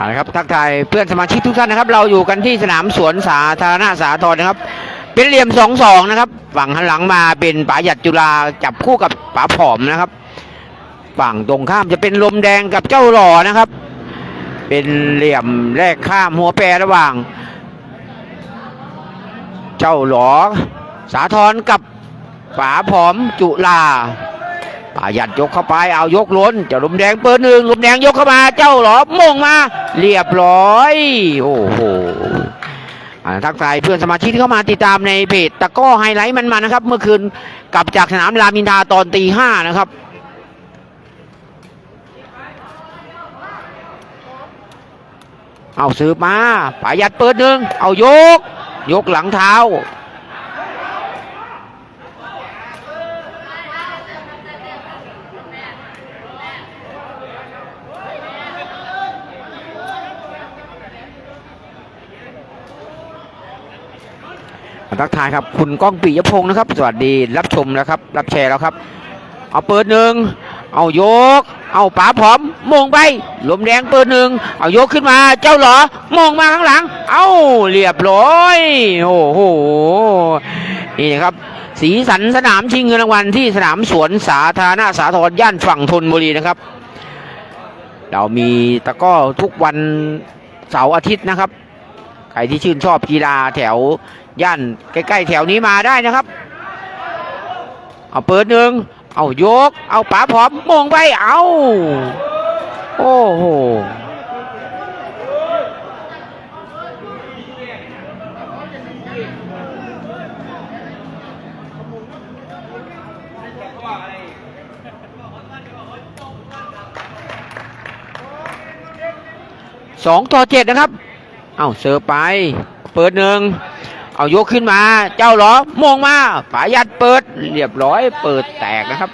เอาละครับทักทายเพื่อนสมาชิกทุกท่านนะครับ เราอยู่กันที่สนามสวนสาธารณะสาทรนะครับ เป็นเหลี่ยมสองสองนะครับ ฝั่งหันหลังมาเป็นป๋าหยัดจุฬาจับคู่กับป๋าผอมนะครับ ฝั่งตรงข้ามจะเป็นลมแดงกับเจ้าหล่อนะครับ เป็นเหลี่ยมแรกข้ามหัวแปรระหว่าง เจ้าหลอสาทรกับป๋าผอมจุฬา ปายัดยกเข้าไปเอายกล้นเจ้าลมแดงเปิดหนึ่งลุมแดงยกเข้ามาเจ้าหลอมงมา เรียบร้อย โอ้โหทักทายเพื่อนสมาชิกที่เข้ามาติดตามในเพจตะก้อไฮไลท์มันมานะครับ เมื่อคืนกลับจากสนามรามินทาตอนตีห้านะครับเอาสืบมาปายัดเปิดหนึ่งเอายก ยกหลังเท้า ทักทายครับ คุณก้องปิยพงศ์นะครับ สวัสดีรับชมแล้วครับ รับแชร์แล้วครับ เอาเปิดหนึ่งเอายก เอาป๋าผอมมงไปลมแดงเปิดหนึ่งเอายกขึ้นมา เจ้าหลอมองมาข้างหลัง เอาเรียบร้อย โอ้โหนี่นะครับสีสันสนามชิงเงินรางวัลที่สนามสวนสาธารณะสาทรย่านฝั่งธนบุรีนะครับ เรามีตะก้อทุกวันเสาร์อาทิตย์นะครับ ใครที่ชื่นชอบกีฬาแถว ย่านใกล้ๆแถวนี้มาได้นะครับ เอาเปิดหนึ่งเอายก เอาป๋าผอมมงไปเอาโอ้โหสองต่อเจ็ดนะครับ เอาเสิร์ฟไป เปิดหนึ่ง เอายกขึ้นมา เจ้าหรอมองมาป๋ายัดเปิด เรียบร้อยเปิดแตกนะครับ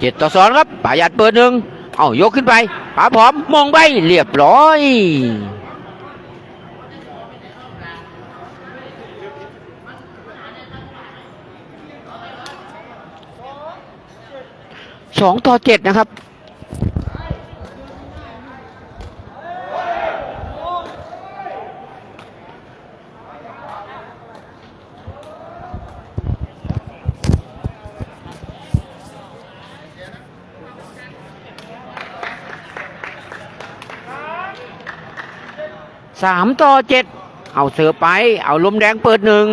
เจ็ดต่อสองครับปายัดเปิดหนึ่งเอายกขึ้นไปป๋าผอมมองไปเรียบร้อย สองต่อเจ็ดนะครับสามต่อเจ็ดเอาเสือไป เอาลมแดงเปิดหนึ่ง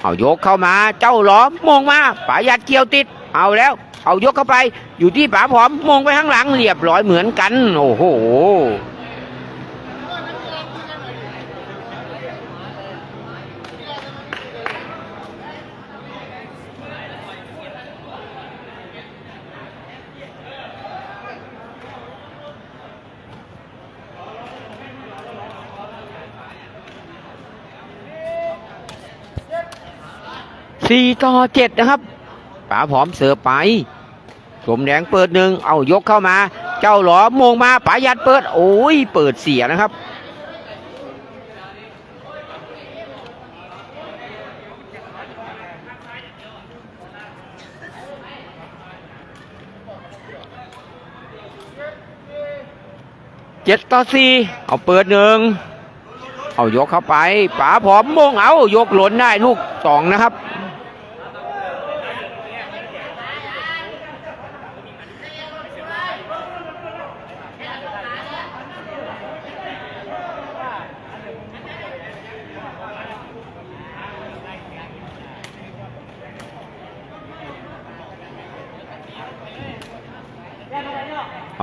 เอายกเข้ามา เจ้าหลอมมงมาปายัดเกี่ยวติด เอาแล้ว เอายกเข้าไป อยู่ที่ป๋าผอมมงไปข้างหลังเรียบร้อยเหมือนกัน โอ้โหสี่ต่อเจ็ดนะครับ ป๋าผอมเสือไปสมแดงเปิดหนึ่งเอายกเข้ามา เจ้าหลอมงมาป๋ายัดเปิด โอ้ยเปิดเสียนะครับเจ็ดต่อสี่เอาเปิดหนึ่งเอายกเข้าไปป๋าผอมมงเอายกหล่นได้ลูกสองนะครับ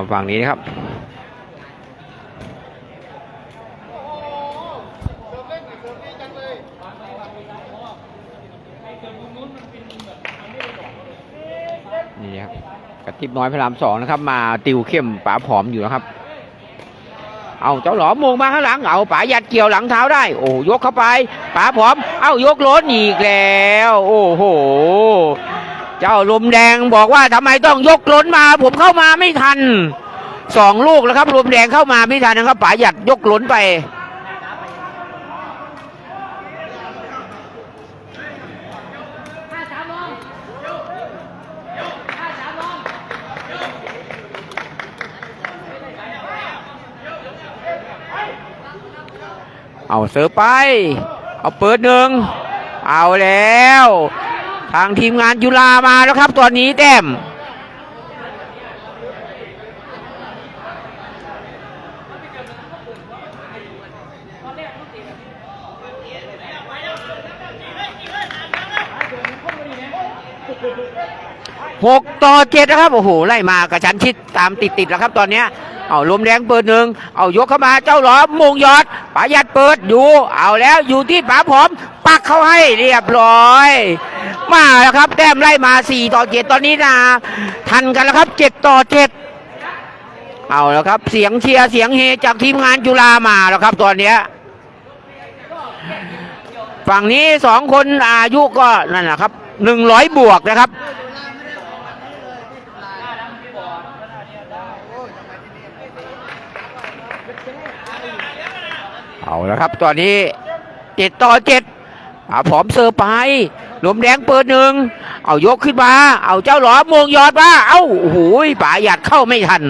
เอาฝั่งนี้นะครับนี่ครับกระติบน้อยพระรามสองนะครับ มาติวเข้มป๋าผอมอยู่นะครับ เอาเจ้าหลอมมงมาข้างหลังเอาป๋ายัดเกี่ยวหลังเท้าได้ โอ้ยกเข้าไปป๋าผอม เอายกล้นอีกแล้ว โอ้โห เจ้าลมแดงบอกว่าทำไมต้องยกล้นมา ผมเข้ามาไม่ทันสองลูกแล้วครับลมแดงเข้ามาไม่ทันนะครับป๋าหยัดยกล้นไปเอาเสือไป เอาเปิดหนึ่ง เอาแล้ว ทางทีมงานจุฬามาแล้วครับ ตอนนี้แต้มหกต่อเจ็ดนะครับ โอ้โห ไล่มากระชั้นชิดตามติดติดๆแล้วครับ ตอนเนี้ยเอาลมแรงเปิดหนึ่งเอายกเข้ามาเจ้าหลอมมงยอดปายัดเปิดอยู่ เอาแล้วอยู่ที่ป๋าผอม ปักเข้าให้เรียบร้อย มาแล้วครับ แต้มไล่มาสี่ต่อเจ็ดตอนนี้นะ ทันกันแล้วครับเจ็ดต่อเจ็ดเอาแล้วครับ เสียงเชียร์เสียงเฮจากทีมงานจุฬามาแล้วครับ ตอนเนี้ยฝั่งนี้สองคนอายุก็นั่นแหละครับหนึ่งร้อยบวกนะครับ เอาแล้วครับ ตอนนี้เจ็ดต่อเจ็ดอาผอมเซอร์ไป ลมแดงเปิดหนึ่ง เอายกขึ้นมา เอาเจ้าหลอมวงยอดมา เอ้าโอ้โหป่าหยัดเข้าไม่ทัน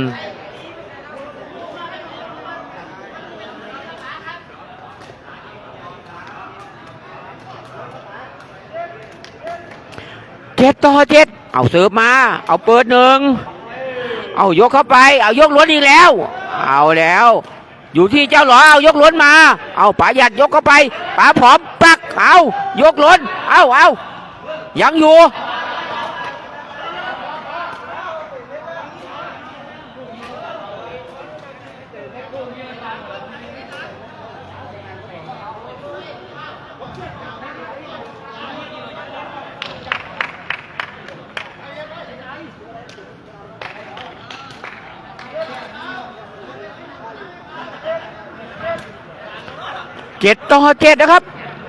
เจ็ดต่อเจ็ด เอาเสิร์ฟมา เอาเปิดหนึ่ง เอายกเข้าไป เอายกล้วนอีกแล้ว เอาแล้ว อยู่ที่เจ้าหลอเอายกล้วนมา เอาป๋าหยัดยกเข้าไปป๋าผอม เอายกล้นเอาเอายังอยู่เจ็ดต่อเจ็ดนะครับ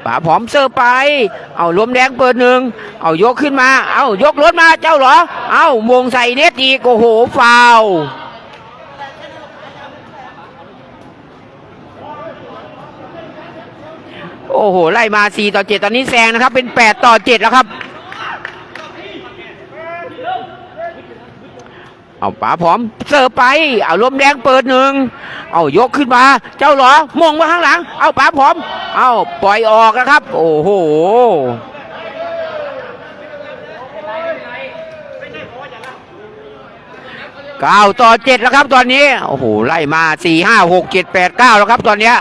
ป๋าผอมเซอร์ไป เอาลมแดงเปิดหนึ่ง เอายกขึ้นมา เอายกรถมาเจ้าเหรอ เอามงใส่เน็ตอีกโอ้โหฟาวโอ้โห ไล่มา 4 ต่อ 7 ตอนนี้แซงนะครับ เป็น 8 ต่อ 7 แล้วครับ เอาป๋าผอมเสิร์ฟไป เอาลมแดงเปิดหนึ่งเอายกขึ้นมา เจ้าหรอมองมาข้างหลัง เอาป๋าผอม เอาปล่อยออกนะครับ โอ้โหเก้าต่อเจ็ดแล้วครับตอนนี้ โอ้โห ไล่มาสี่ห้าหกเจ็ดแปดเก้าแล้วครับตอนเนี้ย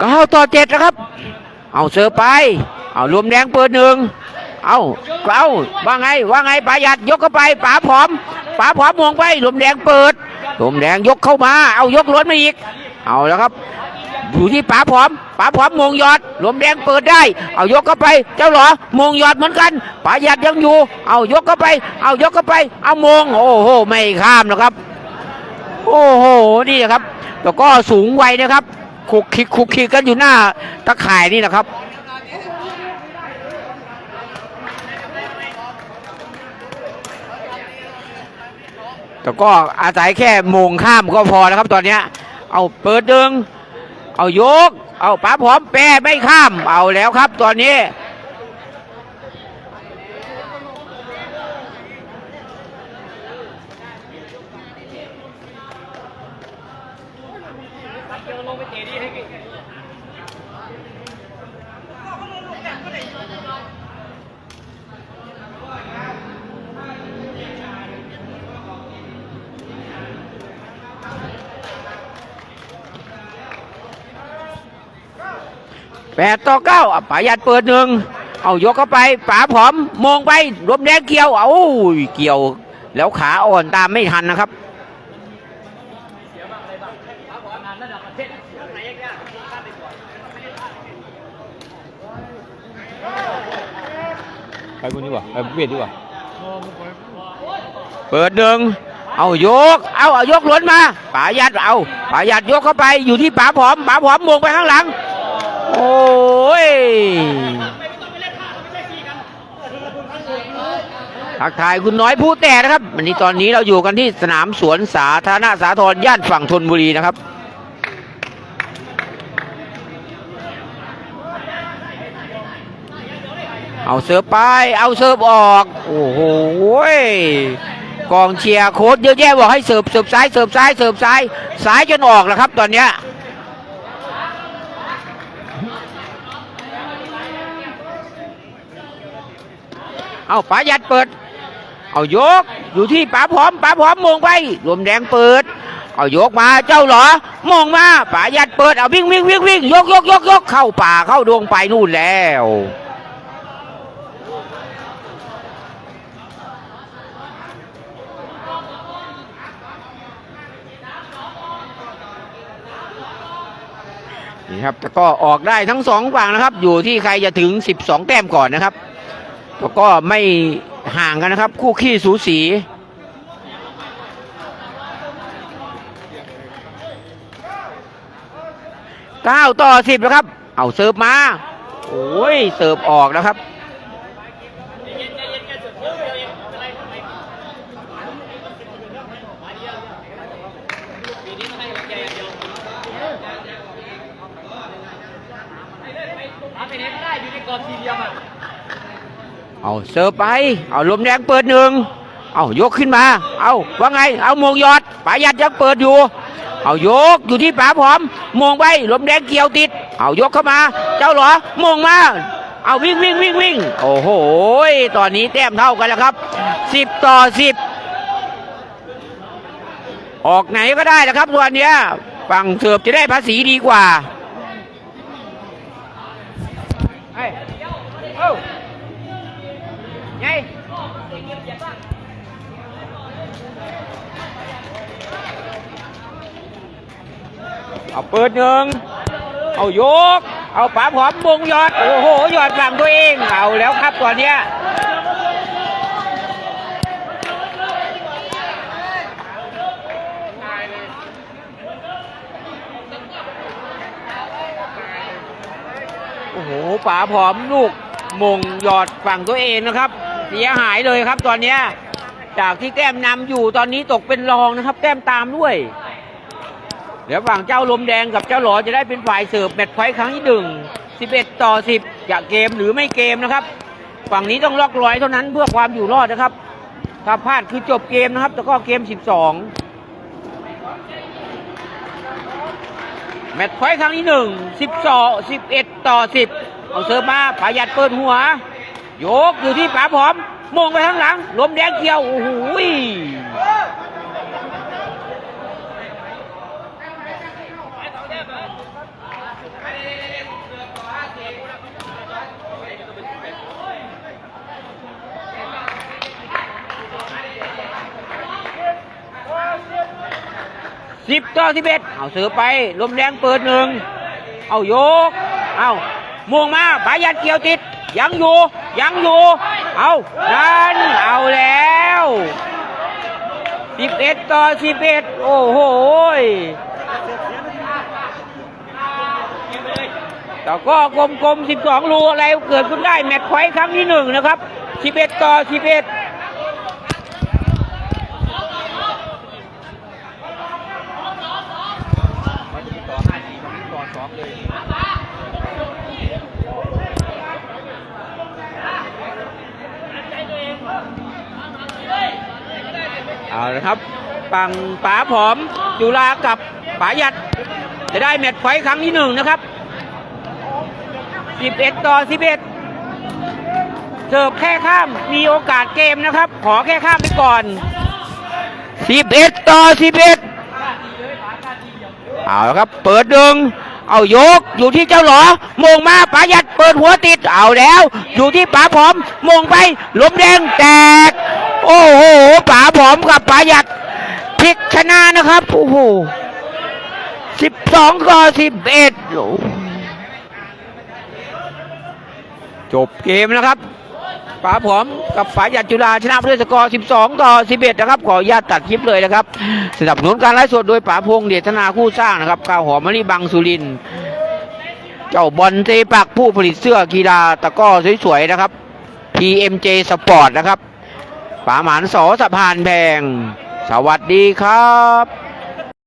เก้า ต่อเจ็ดแล้วครับ เอาเสิร์ไป เอารวมแดงเปิดหนึ่งเอาเอาว่าไง ว่าไงป๋าหยัดยกเข้าไปป๋าผอมป๋าผอมมองไปรวมแดงเปิดรวมแดงยกเข้ามา เอายกล้นมาอีก เอาแล้วครับ อยู่ที่ป๋าผอมป๋าผอมมงยอดรวมแดงเปิดได้ เอายกเข้าไป เจ้าเหรอมงยอดเหมือนกันป๋าหยัดยังอยู่ เอายกเข้าไป เอายกเข้าไป เอามง โอ้โห ไม่ข้ามนะครับ โอ้โห นี่นะครับ แล้วก็สูงไวนะครับ คุกคิกคุกคิกกันอยู่หน้าตะข่ายนี่นะครับ แต่ก็อาศัยแค่มงข้ามก็พอแล้วครับตอนนี้เอาเปิดดึง เอายก เอาป้าผอมแปรไม่ข้าม เอาแล้วครับตอนนี้ แปดต่อเก้าอะป๋ายัดเปิดหนึ่งเอายกเข้าไปป๋าผอมมองไปรวมแดงเกี่ยวเอาเกี่ยว แล้วขาอ่อนตามไม่ทันนะครับไปคนดีกว่าไปเวทดีกว่าเปิดหนึ่งเอายก เอาเอายกล้นมาป๋ายัดเอาป๋ายัดยกเข้าไปอยู่ที่ป๋าผอมป๋าผอมมองไปข้างหลัง โอ้ยทักทายคุณน้อยผู้แต่นะครับ วันนี้ตอนนี้เราอยู่กันที่สนามสวนสาธารณะสาธรย่านฝั่งธนบุรีนะครับเอาเสิร์ฟไป เอาเสิร์ฟออก โอ้โหกองเชียร์โค้ชเยอะแยะบอกให้เสิร์ฟเสิร์ฟซ้ายเสิร์ฟซ้ายเสิร์ฟซ้ายซ้ายจนออกแล้วครับ ตอนเนี้ย เอาป๋ายัดเปิด เอายกอยู่ที่ป๋าพร้อมป๋าพร้อมมงไปรวมแดงเปิด เอายกมาเจ้าเหรอมองมาป๋ายัดเปิดเอาวิ่งวิ่งวิ่งวิ่งยกยกยกยกเข้าป่าเข้าดวงไปนู่นแล้วนี่ครับแต่ก็ออกได้ทั้งสองฝั่งนะครับ อยู่ที่ใครจะถึง 12 แต้มก่อนนะครับ แล้วก็ไม่ห่างกันนะครับ คู่ขี้สูสี เก้าต่อสิบแล้วครับ เอาเสิร์ฟมา โอ้ย เสิร์ฟออกนะครับ ไปไหนก็ได้อยู่ในกรอบสี่เหลี่ยมอะ เอาเสิร์ฟไป เอาลมแดงเปิดหนึ่งเอายกขึ้นมา เอาว่าไง เอามงยอดป๋ายัดยังเปิดอยู่ เอายกอยู่ที่ป๋าพร้อมมงไปลมแดงเกี่ยวติด เอายกเข้ามา เจ้าหรอมงมาเอาวิ่งวิ่งวิ่งวิ่งโอ้โหตอนนี้แต้มเท่ากันแล้วครับสิบต่อสิบออกไหนก็ได้แล้วครับตัวนเนี้ยฝั่งเสิร์ฟจะได้ภาษีดีกว่า ไงเอาเปิดหนึ่งเอายก เอาป๋าผอมบงยอด โอ้โหยอดฝั่งตัวเอง เอาแล้วครับตอนเนี้ยโอ้โหป๋าผอมลูกมงหยอดฝั่งตัวเองนะครับ เสียหายเลยครับตอนเนี้ยจากที่แต้มนำอยู่ตอนนี้ตกเป็นรองนะครับ แต้มตามด้วย เดี๋ยวฝั่งเจ้าลมแดงกับเจ้าหลอจะได้เป็นฝ่ายเสิร์ฟแมตช์พอยครั้งที่หนึ่ง11ต่อ10จะเกมหรือไม่เกมนะครับ ฝั่งนี้ต้องล็อกร้อยเท่านั้นเพื่อความอยู่รอดนะครับ ถ้าพลาดคือจบเกมนะครับ แล้วก็เกม12แมตช์พอยครั้งที่หนึ่ง12 11ต่อ10เอาเสิร์ฟมาผายัดเปิดหัว ยกอยู่ที่ป๋าผอมมงไปข้างหลัง ลมแดงเกี่ยว โอ้โหยสิบต่อสิบเอ็ดเอาเสือไป ลมแรงเปิดหนึ่ง เอาโยก เอาม่วงมาปายัดเกี่ยวติด ยังอยู่ ยังอยู่ เอาดันเอาแล้วสิบเอ็ดต่อสิบเอ็ดโอ้โหแต่ก็กลมๆ 12 รูอะไรเกิดขึ้นได้ แมตช์ไฟครั้งที่หนึ่งนะครับ 11 ต่อ 11 เอาละครับ ปังป๋าผอมจุฬากับป๋ายัด จะได้แมตช์ไฟครั้งที่หนึ่งนะครับ 11 ต่อ 11 เสิร์ฟแค่ข้ามมีโอกาสเกมนะครับ ขอแค่ข้ามไปก่อน 11 ต่อ 11 เอาละครับ เปิดดึงเอายกอยู่ที่เจ้าหลอมงมาป๋ายัดเปิดหัวติดเอาแล้ว อยู่ที่ป๋าผอมมงไปลมแดงแตก โอ้โหป๋าผอมกับป๋าหยัดพลิกชนะนะครับ โอ้โหสิบสองต่อสิบเอ็ดจบเกมนะครับป๋าผอมกับป๋าหยัดจุฬาชนะด้วยสกอร์ 12 ต่อ 11 นะครับ ขออนุญาตตัดคลิปเลยนะครับสนับสนุนการไลฟ์สดโดยป๋าพงษ์เดชนาคู่สร้างนะครับข้าวหอมมะลิบังสุรินเจ้าบอลเตปักผู้ผลิตเสื้อกีฬาตะก้อสวยๆนะครับ PMJ Sport นะครับ ปาหมานโสสะพานแพง สวัสดีครับ